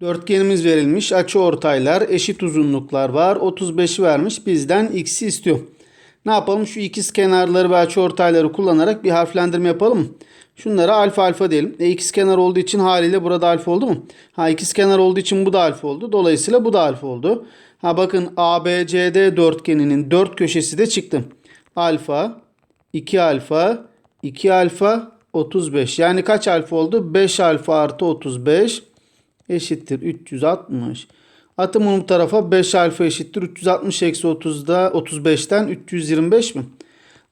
Dörtgenimiz verilmiş. Açı ortaylar, eşit uzunluklar var. 35'i vermiş. Bizden x'i istiyor. Ne yapalım? Şu ikiz kenarları ve açı ortayları kullanarak bir harflendirme yapalım? Şunlara alfa alfa diyelim. E ikiz kenar olduğu için haliyle burada alfa oldu mu? Ha ikiz kenar olduğu için bu da alfa oldu. Dolayısıyla bu da alfa oldu. Ha bakın ABCD dörtgeninin dört köşesi de çıktı. Alfa, 2 alfa, 2 alfa, 35. Yani kaç alfa oldu? 5 alfa artı 35 eşittir 360. Atım bunu bu tarafa 5 alfa eşittir 360 eksi 30'da 35'ten 325 mi?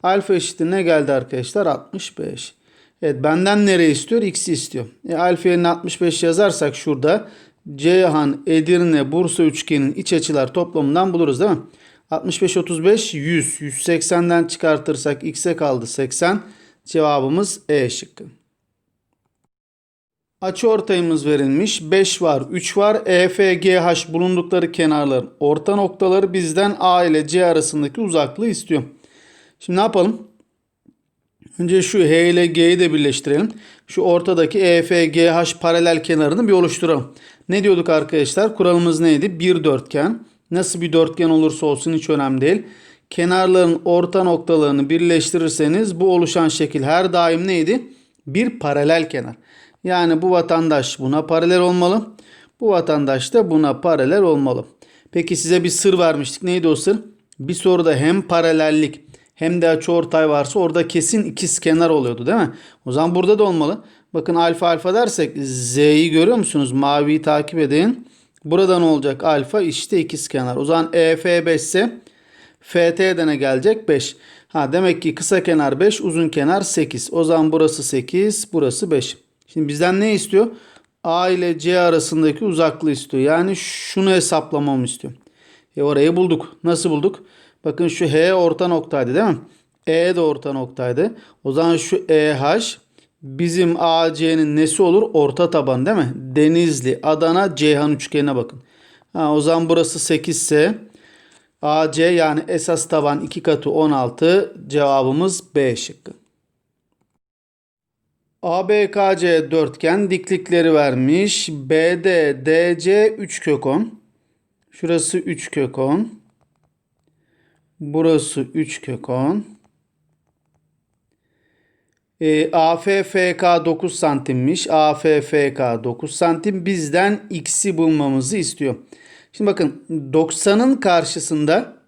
Alfa eşittir ne geldi arkadaşlar? 65. Evet benden nereye istiyor? X'i istiyor. E, alfa yerine 65 yazarsak şurada Ceyhan, Edirne, Bursa üçgenin iç açılar toplamından buluruz değil mi? 65, 35, 100. 180'den çıkartırsak x'e kaldı 80. Cevabımız E şıkkı. Açı ortayımız verilmiş. 5 var, 3 var. EFGH bulundukları kenarların orta noktaları bizden A ile C arasındaki uzaklığı istiyor. Şimdi ne yapalım? Önce şu H ile G'yi de birleştirelim. Şu ortadaki EFGH paralel kenarını bir oluşturalım. Ne diyorduk arkadaşlar? Kuralımız neydi? Bir dörtgen. Nasıl bir dörtgen olursa olsun hiç önemli değil. Kenarların orta noktalarını birleştirirseniz bu oluşan şekil her daim neydi? Bir paralel kenar. Yani bu vatandaş buna paralel olmalı. Bu vatandaş da buna paralel olmalı. Peki size bir sır vermiştik. Neydi o sır? Bir soruda hem paralellik hem de açıortay varsa orada kesin ikiz kenar oluyordu değil mi? O zaman burada da olmalı. Bakın alfa alfa dersek Z'yi görüyor musunuz? Maviyi takip edin. Burada ne olacak? Alfa işte ikiz kenar. O zaman EF 5 ise FT'de ne gelecek? 5. Ha demek ki kısa kenar 5, uzun kenar 8. O zaman burası 8, burası 5. Şimdi bizden ne istiyor? A ile C arasındaki uzaklığı istiyor. Yani şunu hesaplamamı istiyor. E orayı bulduk. Nasıl bulduk? Bakın şu H orta noktaydı değil mi? E de orta noktaydı. O zaman şu EH bizim AC'nin nesi olur? Orta taban değil mi? Denizli, Adana, Ceyhan üçgenine bakın. Ha, o zaman burası 8 ise AC yani esas taban 2 katı 16 cevabımız B şıkkı. ABKC dörtgen diklikleri vermiş. BD DC 3 kök 10. Şurası 3 kök 10. Burası 3 kök 10. E, AFFK 9 santimmiş. AFFK 9 santim. Bizden x'i bulmamızı istiyor. Şimdi bakın 90'ın karşısında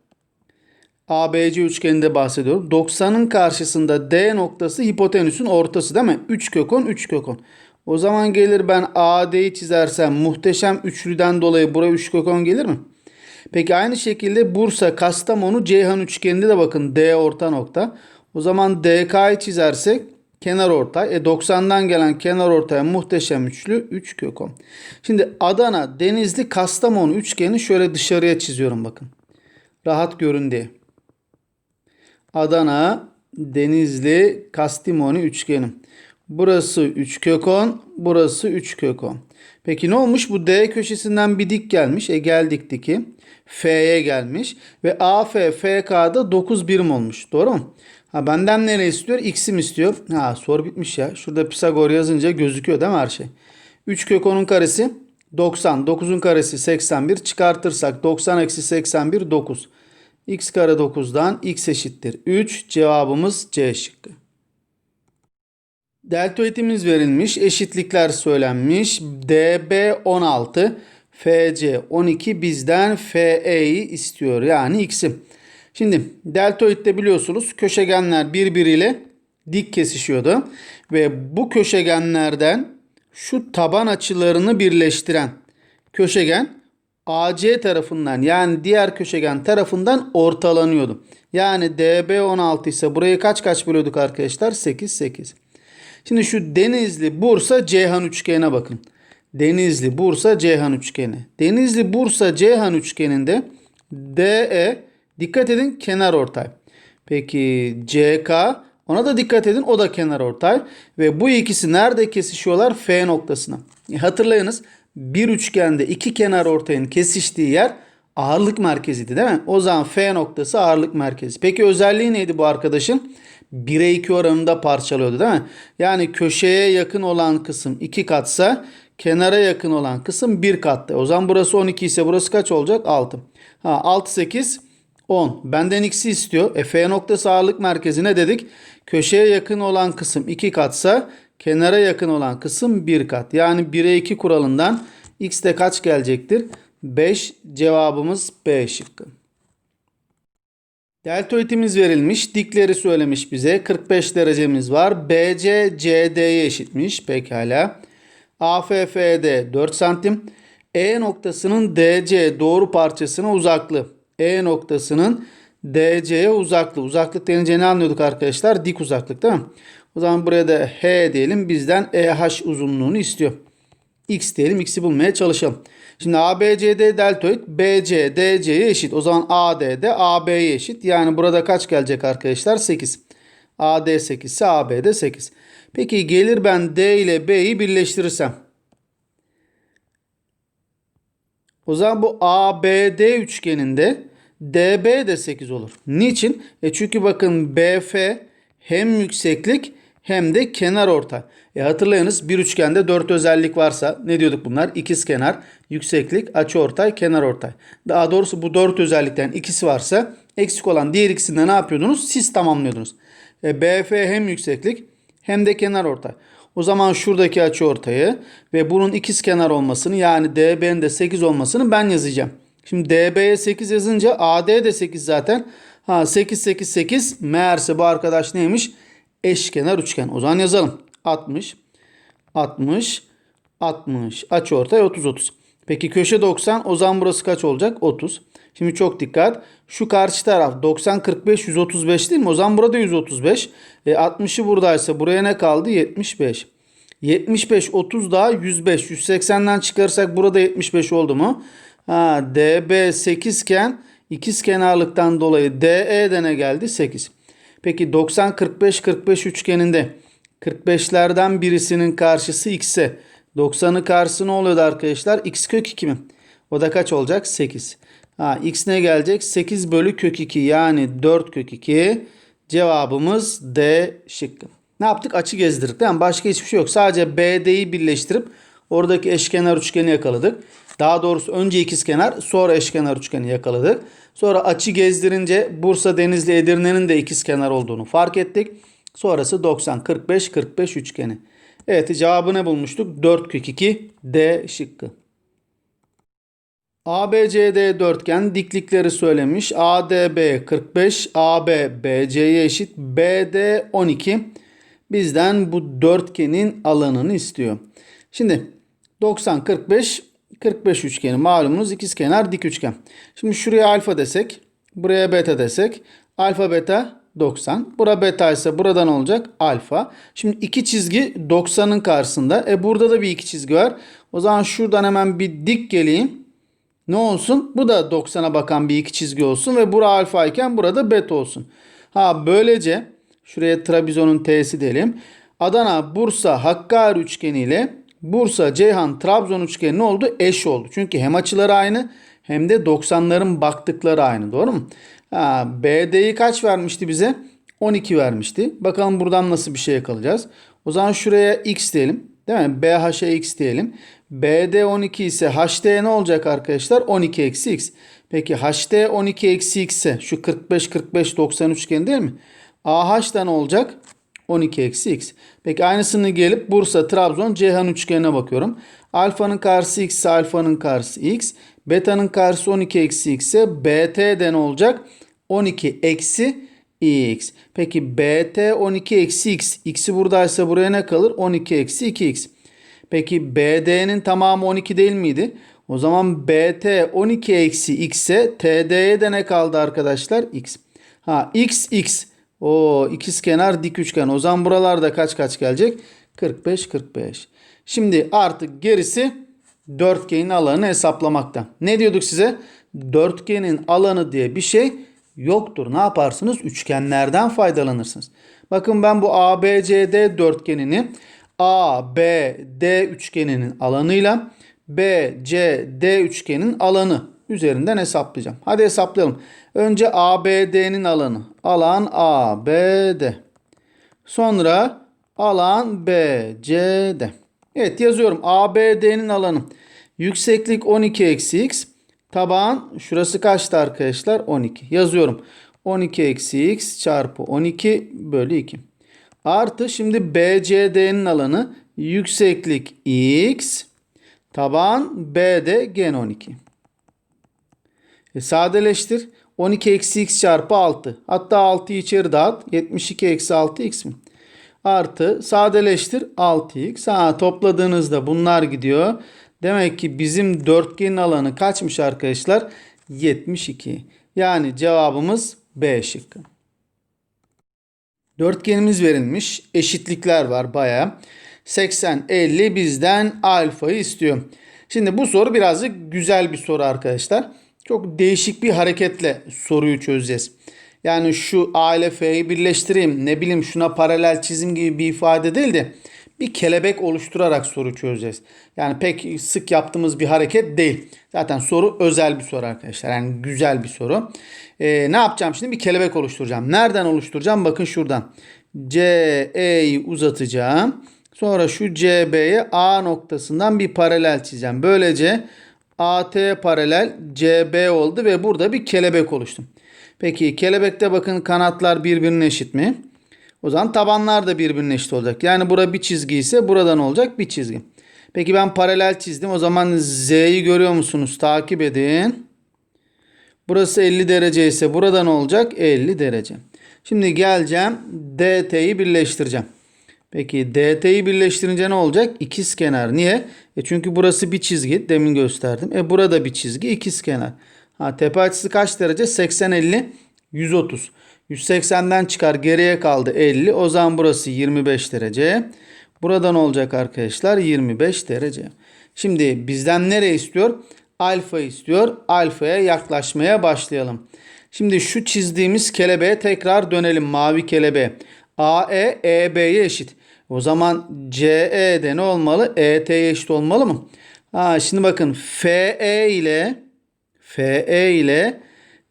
ABC üçgeninde bahsediyorum. 90'ın karşısında D noktası hipotenüsün ortası değil mi? 3 kök 10, 3 kök 10. O zaman gelir ben AD'yi çizersem muhteşem üçlüden dolayı buraya 3 kök 10 gelir mi? Peki aynı şekilde Bursa, Kastamonu, Ceyhan üçgeninde de bakın D orta nokta. O zaman DK'yı çizersek kenar ortay. E 90'dan gelen kenar ortaya muhteşem üçlü 3 kök 10. Şimdi Adana, Denizli, Kastamonu üçgeni şöyle dışarıya çiziyorum bakın. Rahat görün diye. Adana, Denizli, Kastamonu üçgeni. Burası 3 kök 10, burası 3 kök 10. Peki ne olmuş? Bu D köşesinden bir dik gelmiş. E geldik diki. F'ye gelmiş. Ve AF, FK'da 9 birim olmuş. Doğru mu? Ha benden nereye istiyor? X'i mi istiyor? Ha soru bitmiş ya. Şurada Pisagor yazınca gözüküyor değil mi her şey? 3 kök 10'un karesi 90. 9'un karesi 81. Çıkartırsak 90 eksi 81 9. X kare 9'dan x eşittir 3. Cevabımız C şıkkı. Deltoidimiz verilmiş. Eşitlikler söylenmiş. DB 16. FC 12 bizden FE'yi istiyor. Yani x'i. Şimdi deltoidde biliyorsunuz köşegenler birbiriyle dik kesişiyordu. Ve bu köşegenlerden şu taban açılarını birleştiren köşegen AC tarafından yani diğer köşegen tarafından ortalanıyordu. Yani DB 16 ise burayı kaç kaç bölüyorduk arkadaşlar? 8 8. Şimdi şu Denizli Bursa Ceyhan üçgenine bakın. Denizli Bursa Ceyhan üçgeni. Denizli Bursa Ceyhan üçgeninde DE dikkat edin kenar ortay. Peki CK ona da dikkat edin o da kenar ortay ve bu ikisi nerede kesişiyorlar? F noktasına. E hatırlayınız bir üçgende iki kenar ortayın kesiştiği yer ağırlık merkeziydi değil mi? O zaman F noktası ağırlık merkezi. Peki özelliği neydi bu arkadaşın? 1'e 2 oranında parçalıyordu değil mi? Yani köşeye yakın olan kısım 2 katsa kenara yakın olan kısım 1 katta. O zaman burası 12 ise burası kaç olacak? 6. Ha 6 8 10. Benden x'i istiyor. E F noktası ağırlık merkezine dedik. Köşeye yakın olan kısım 2 katsa kenara yakın olan kısım 1 kat. Yani 1'e 2 kuralından x de kaç gelecektir? 5 cevabımız B şıkkı. Deltoidimiz verilmiş. Dikleri söylemiş bize. 45 derecemiz var. BC CD'ye eşitmiş. Pekala. AFFD 4 santim. E noktasının DC doğru parçasına uzaklığı. E noktasının DC'ye uzaklığı. Uzaklık denince ne anlıyorduk arkadaşlar? Dik uzaklık değil mi? O zaman buraya da H diyelim. Bizden EH uzunluğunu istiyor. X diyelim. X'i bulmaya çalışalım. Şimdi ABCD deltoid BC DC'ye eşit. O zaman AD de AB'ye eşit. Yani burada kaç gelecek arkadaşlar? 8. AD 8 ise AB de 8. Peki gelir ben D ile B'yi birleştirirsem. O zaman bu ABD üçgeninde DB de 8 olur. Niçin? E çünkü bakın BF hem yükseklik hem de kenar ortay. E hatırlayınız bir üçgende 4 özellik varsa ne diyorduk bunlar? İkiz kenar, yükseklik, açı ortay, kenar ortay. Daha doğrusu bu 4 özellikten ikisi varsa eksik olan diğer ikisinde ne yapıyordunuz? Siz tamamlıyordunuz. E, BF hem yükseklik hem de kenar ortay. O zaman şuradaki açı ortayı ve bunun ikiz kenar olmasını yani DB'nin de 8 olmasını ben yazacağım. Şimdi DB'ye 8 yazınca AD de 8 zaten. Ha 8 8 8 meğerse bu arkadaş neymiş? Eşkenar üçgen. O zaman yazalım. 60 60 60 açı ortay 30 30. Peki köşe 90 o zaman burası kaç olacak? 30. Şimdi çok dikkat. Şu karşı taraf 90 45 135 değil mi? O zaman burada 135. E 60'ı buradaysa buraya ne kaldı? 75. 75 30 daha 105. 180'den çıkarırsak burada 75 oldu mu? Ha, DB 8 iken ikiz kenarlıktan dolayı DE de ne geldi? 8. Peki 90 45 45 üçgeninde 45'lerden birisinin karşısı x'e 90'ın karşısı ne oluyordu arkadaşlar? x kök 2 mi? O da kaç olacak? 8. Ha, x ne gelecek? 8 bölü kök 2 yani 4 kök 2. Cevabımız D şıkkı. Ne yaptık? Açı gezdirdik. Değil? Başka hiçbir şey yok. Sadece BD'yi birleştirip oradaki eşkenar üçgeni yakaladık. Daha doğrusu önce ikizkenar sonra eşkenar üçgeni yakaladık. Sonra açı gezdirince Bursa, Denizli, Edirne'nin de ikizkenar olduğunu fark ettik. Sonrası 90, 45, 45 üçgeni. Evet cevabı ne bulmuştuk? 4 kök 2 D şıkkı. ABCD dörtgen diklikleri söylemiş. ADB 45, AB BC'ye eşit, BD 12. Bizden bu dörtgenin alanını istiyor. Şimdi 90 45 45 üçgeni malumunuz ikizkenar dik üçgen. Şimdi şuraya alfa desek, buraya beta desek, alfa beta 90. Bura beta ise buradan olacak alfa. Şimdi iki çizgi 90'ın karşısında. E burada da bir iki çizgi var. O zaman şuradan hemen bir dik geleyim. Ne olsun? Bu da 90'a bakan bir iki çizgi olsun ve bura alfa iken burada beta olsun. Ha böylece şuraya Trabzon'un T'si diyelim. Adana, Bursa, Hakkari üçgeni ile Bursa, Ceyhan, Trabzon üçgeni ne oldu? Eş oldu. Çünkü hem açıları aynı hem de 90'ların baktıkları aynı. Doğru mu? Ha, BD'yi kaç vermişti bize? 12 vermişti. Bakalım buradan nasıl bir şey yakalayacağız. O zaman şuraya x diyelim. Değil mi? BH'e x diyelim. BD 12 ise HD ne olacak arkadaşlar? 12 eksi x. Peki HD 12 eksi x ise şu 45 45 90 üçgeni değil mi? AH da ne olacak? 12 eksi x. Peki aynısını gelip Bursa, Trabzon, Ceyhan üçgenine bakıyorum. Alfanın karşısı x ise alfanın karşısı x. Beta'nın karşısı 12 eksi x ise BT de ne olacak? 12 eksi x. Peki BT 12 eksi x. X'i buradaysa buraya ne kalır? 12 eksi 2x. Peki BD'nin tamamı 12 değil miydi? O zaman BT 12 eksi x ise TD'ye de ne kaldı arkadaşlar? X. Ha x x. O ikiz kenar dik üçgen. O zaman buralarda kaç kaç gelecek? 45 45. Şimdi artık gerisi dörtgenin alanını hesaplamakta. Ne diyorduk size? Dörtgenin alanı diye bir şey yoktur. Ne yaparsınız? Üçgenlerden faydalanırsınız. Bakın ben bu ABCD dörtgenini ABD üçgeninin alanıyla BCD üçgenin alanı üzerinden hesaplayacağım. Hadi hesaplayalım. Önce ABD'nin alanı. Alan ABD. Sonra alan BCD. Evet yazıyorum. ABD'nin alanı. Yükseklik 12 eksi x. Taban şurası kaçtı arkadaşlar? 12. Yazıyorum. 12 eksi x çarpı 12 bölü 2. Artı şimdi BCD'nin alanı yükseklik x. Taban B'de gen 12. E, sadeleştir. 12 eksi x çarpı 6. Hatta 6'yı içeri dağıt. 72 eksi 6 x mi? Artı sadeleştir 6x. Ha, topladığınızda bunlar gidiyor. Demek ki bizim dörtgenin alanı kaçmış arkadaşlar? 72. Yani cevabımız B şıkkı. Dörtgenimiz verilmiş. Eşitlikler var baya. 80, 50 bizden alfayı istiyor. Şimdi bu soru birazcık güzel bir soru arkadaşlar. Çok değişik bir hareketle soruyu çözeceğiz. Yani şu A ile F'yi birleştireyim ne bileyim şuna paralel çizim gibi bir ifade değil de bir kelebek oluşturarak soru çözeceğiz. Yani pek sık yaptığımız bir hareket değil. Zaten soru özel bir soru arkadaşlar. Yani güzel bir soru. Ee, ne yapacağım şimdi? Bir kelebek oluşturacağım. Nereden oluşturacağım? Bakın şuradan. CE'yi uzatacağım. Sonra şu CB'ye A noktasından bir paralel çizeceğim. Böylece AT paralel CB oldu ve burada bir kelebek oluştum. Peki kelebekte bakın kanatlar birbirine eşit mi? O zaman tabanlar da birbirine eşit olacak. Yani bura bir çizgi ise buradan olacak bir çizgi. Peki ben paralel çizdim. O zaman Z'yi görüyor musunuz? Takip edin. Burası 50 derece ise buradan olacak 50 derece. Şimdi geleceğim DT'yi birleştireceğim. Peki DT'yi birleştirince ne olacak? İkiz kenar. Niye? E çünkü burası bir çizgi. Demin gösterdim. E burada bir çizgi. ikiz kenar. Ha, tepe açısı kaç derece? 80 50 130. 180'den çıkar geriye kaldı 50. O zaman burası 25 derece. Buradan olacak arkadaşlar 25 derece. Şimdi bizden nereye istiyor? Alfa istiyor. Alfaya yaklaşmaya başlayalım. Şimdi şu çizdiğimiz kelebeğe tekrar dönelim. Mavi kelebeğe. AE EB'ye eşit. O zaman CE de ne olmalı? ET'ye eşit olmalı mı? Ha, şimdi bakın FE ile FE ile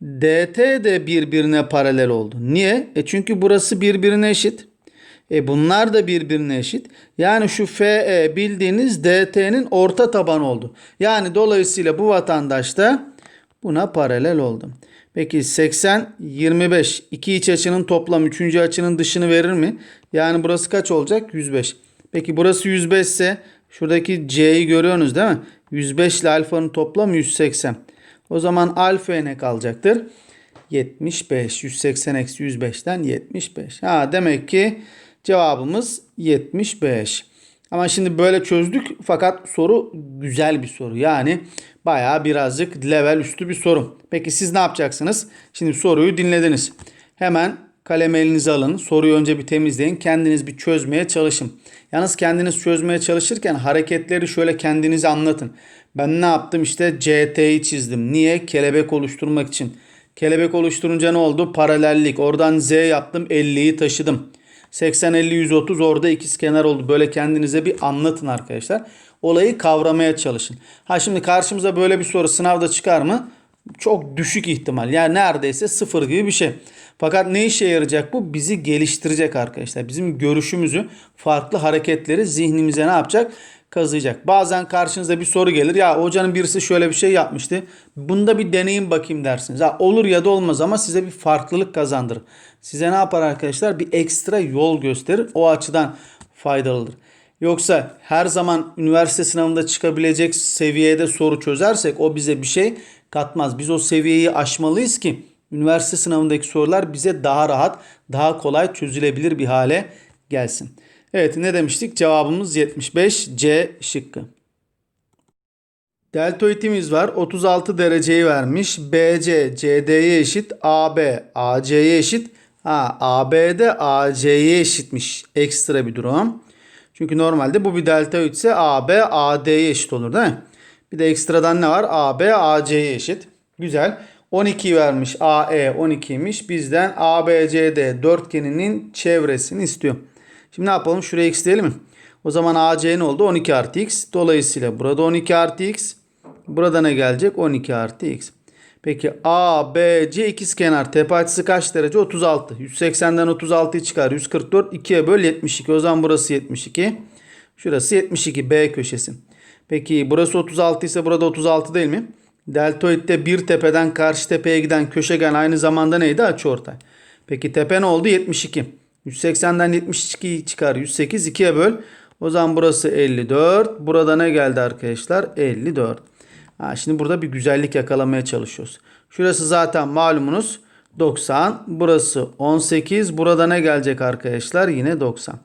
DT de birbirine paralel oldu. Niye? E çünkü burası birbirine eşit. E bunlar da birbirine eşit. Yani şu FE bildiğiniz DT'nin orta taban oldu. Yani dolayısıyla bu vatandaş da buna paralel oldu. Peki 80 25 iki iç açının toplam üçüncü açının dışını verir mi? Yani burası kaç olacak? 105. Peki burası 105 ise şuradaki C'yi görüyorsunuz değil mi? 105 ile alfanın toplamı 180. O zaman alfa ne kalacaktır? 75. 180 eksi 105'ten 75. Ha demek ki cevabımız 75. Ama şimdi böyle çözdük fakat soru güzel bir soru. Yani bayağı birazcık level üstü bir soru. Peki siz ne yapacaksınız? Şimdi soruyu dinlediniz. Hemen kalem elinize alın. Soruyu önce bir temizleyin. Kendiniz bir çözmeye çalışın. Yalnız kendiniz çözmeye çalışırken hareketleri şöyle kendinize anlatın. Ben ne yaptım? İşte CT'yi çizdim. Niye? Kelebek oluşturmak için. Kelebek oluşturunca ne oldu? Paralellik. Oradan Z yaptım. 50'yi taşıdım. 80 50 130 orada ikiz kenar oldu. Böyle kendinize bir anlatın arkadaşlar. Olayı kavramaya çalışın. Ha şimdi karşımıza böyle bir soru sınavda çıkar mı? Çok düşük ihtimal. Yani neredeyse sıfır gibi bir şey. Fakat ne işe yarayacak bu? Bizi geliştirecek arkadaşlar. Bizim görüşümüzü, farklı hareketleri zihnimize ne yapacak? Kazıyacak. Bazen karşınıza bir soru gelir. Ya hocanın birisi şöyle bir şey yapmıştı. Bunda bir deneyim bakayım dersiniz. Ha, olur ya da olmaz ama size bir farklılık kazandırır. Size ne yapar arkadaşlar? Bir ekstra yol gösterir. O açıdan faydalıdır. Yoksa her zaman üniversite sınavında çıkabilecek seviyede soru çözersek o bize bir şey katmaz. Biz o seviyeyi aşmalıyız ki üniversite sınavındaki sorular bize daha rahat, daha kolay çözülebilir bir hale gelsin. Evet ne demiştik? Cevabımız 75 C şıkkı. Deltoidimiz var. 36 dereceyi vermiş. BC CD'ye eşit. AB AC'ye eşit. Ha AB'de AC'ye eşitmiş. Ekstra bir durum. Çünkü normalde bu bir deltoid ise AB AD'ye eşit olur değil mi? Bir de ekstradan ne var? AB AC'ye eşit. Güzel. 12 vermiş. AE 12'ymiş. Bizden ABCD dörtgeninin çevresini istiyor. Şimdi ne yapalım? Şuraya x diyelim mi? O zaman AC ne oldu? 12 artı x. Dolayısıyla burada 12 artı x. Burada ne gelecek? 12 artı x. Peki A, B, C ikizkenar tepe açısı kaç derece? 36. 180'den 36'yı çıkar. 144. 2'ye böl 72. O zaman burası 72. Şurası 72 B köşesi. Peki burası 36 ise burada 36 değil mi? Deltoidde bir tepeden karşı tepeye giden köşegen aynı zamanda neydi? Açıortay. Peki tepe ne oldu? 72. 180'den 72 çıkar. 108 2'ye böl. O zaman burası 54. Burada ne geldi arkadaşlar? 54. Ha, şimdi burada bir güzellik yakalamaya çalışıyoruz. Şurası zaten malumunuz 90. Burası 18. Burada ne gelecek arkadaşlar? Yine 90.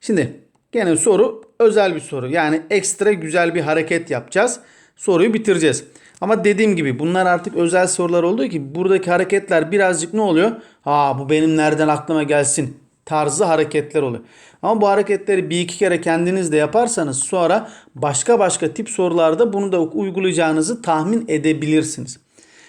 Şimdi gene soru özel bir soru. Yani ekstra güzel bir hareket yapacağız. Soruyu bitireceğiz. Ama dediğim gibi bunlar artık özel sorular olduğu ki buradaki hareketler birazcık ne oluyor? Ha bu benim nereden aklıma gelsin tarzı hareketler oluyor. Ama bu hareketleri bir iki kere kendiniz de yaparsanız sonra başka başka tip sorularda bunu da uygulayacağınızı tahmin edebilirsiniz.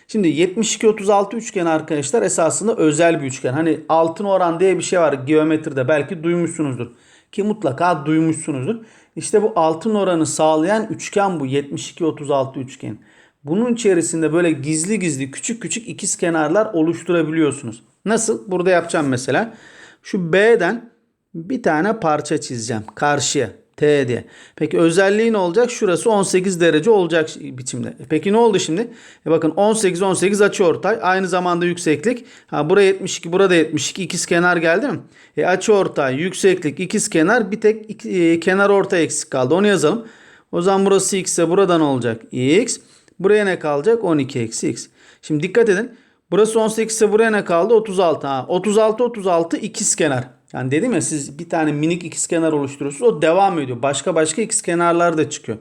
Şimdi 72-36 üçgen arkadaşlar esasında özel bir üçgen. Hani altın oran diye bir şey var geometride belki duymuşsunuzdur. Ki mutlaka duymuşsunuzdur. İşte bu altın oranı sağlayan üçgen bu 72-36 üçgen. Bunun içerisinde böyle gizli gizli küçük küçük ikiz kenarlar oluşturabiliyorsunuz. Nasıl? Burada yapacağım mesela. Şu B'den bir tane parça çizeceğim karşıya. T diye. Peki özelliği ne olacak? Şurası 18 derece olacak biçimde. E Peki ne oldu şimdi? E bakın 18 18 açıortay. Aynı zamanda yükseklik. Ha buraya 72, burada 72 ikiz kenar geldi mi? E açıortay, yükseklik, ikiz kenar bir tek iki, e, kenar orta eksik kaldı. Onu yazalım. O zaman burası x ise buradan olacak x. Buraya ne kalacak? 12 eksi x. Şimdi dikkat edin. Burası 18 ise buraya ne kaldı? 36. Ha, 36 36 ikiz kenar. Yani dedim ya siz bir tane minik ikizkenar oluşturuyorsunuz. O devam ediyor. Başka başka ikizkenarlar da çıkıyor.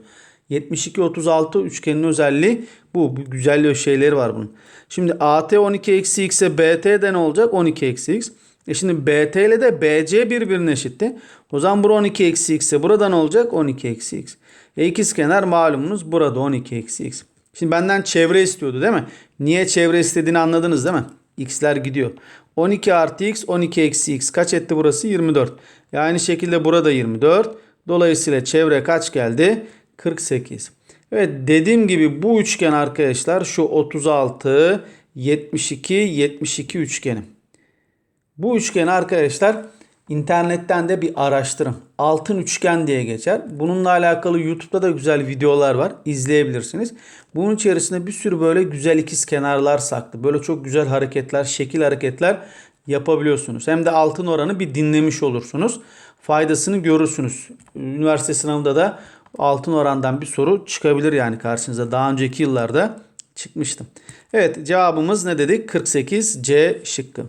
72 36 üçgenin özelliği bu. Bu güzel şeyleri var bunun. Şimdi AT 12 eksi x'e BT de ne olacak? 12 eksi x. E şimdi BT ile de BC birbirine eşitti. O zaman bura 12 eksi x ise burada ne olacak? 12 eksi x. E ikizkenar malumunuz burada 12 eksi x. Şimdi benden çevre istiyordu değil mi? Niye çevre istediğini anladınız değil mi? X'ler gidiyor. 12 artı x 12 eksi x kaç etti burası? 24. E aynı şekilde burada 24. Dolayısıyla çevre kaç geldi? 48. Evet dediğim gibi bu üçgen arkadaşlar şu 36 72 72 üçgeni. Bu üçgen arkadaşlar internetten de bir araştırın. Altın üçgen diye geçer. Bununla alakalı YouTube'da da güzel videolar var. İzleyebilirsiniz. Bunun içerisinde bir sürü böyle güzel ikiz kenarlar saklı. Böyle çok güzel hareketler, şekil hareketler yapabiliyorsunuz. Hem de altın oranı bir dinlemiş olursunuz. Faydasını görürsünüz. Üniversite sınavında da altın orandan bir soru çıkabilir yani karşınıza. Daha önceki yıllarda çıkmıştım. Evet cevabımız ne dedik? 48 C şıkkı.